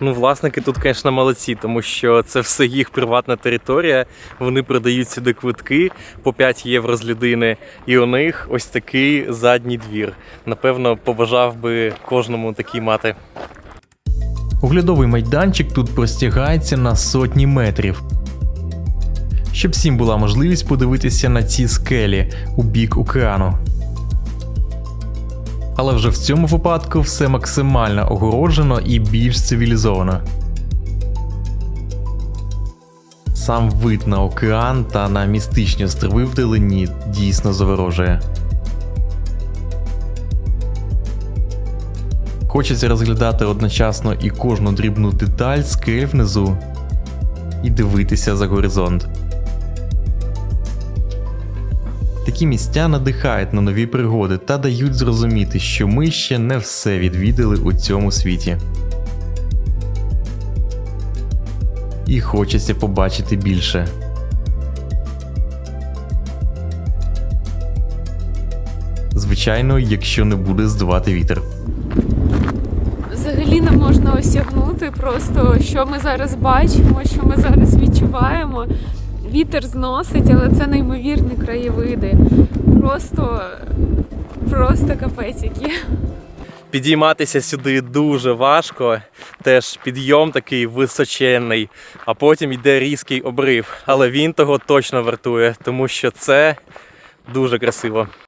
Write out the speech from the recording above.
Ну, власники тут, звісно, молодці, тому що це все їх приватна територія. Вони продають сюди квитки по 5 євро з людини, і у них ось такий задній двір. Напевно, побажав би кожному такий мати. Оглядовий майданчик тут простягається на сотні метрів. Щоб всім була можливість подивитися на ці скелі у бік океану. Але вже в цьому випадку все максимально огороджено і більш цивілізовано. Сам вид на океан та на містичні острови вдалині дійсно заворожує. Хочеться розглядати одночасно і кожну дрібну деталь скель внизу і дивитися за горизонт. Такі місця надихають на нові пригоди та дають зрозуміти, що ми ще не все відвідали у цьому світі. І хочеться побачити більше. Звичайно, якщо не буде здувати вітер. Взагалі не можна осягнути просто, що ми зараз бачимо, що ми зараз відчуваємо. Вітер зносить, але це неймовірні краєвиди. Просто, просто капець. Підійматися сюди дуже важко, теж підйом такий височенний, а потім йде різкий обрив. Але він того точно вартує, тому що це дуже красиво.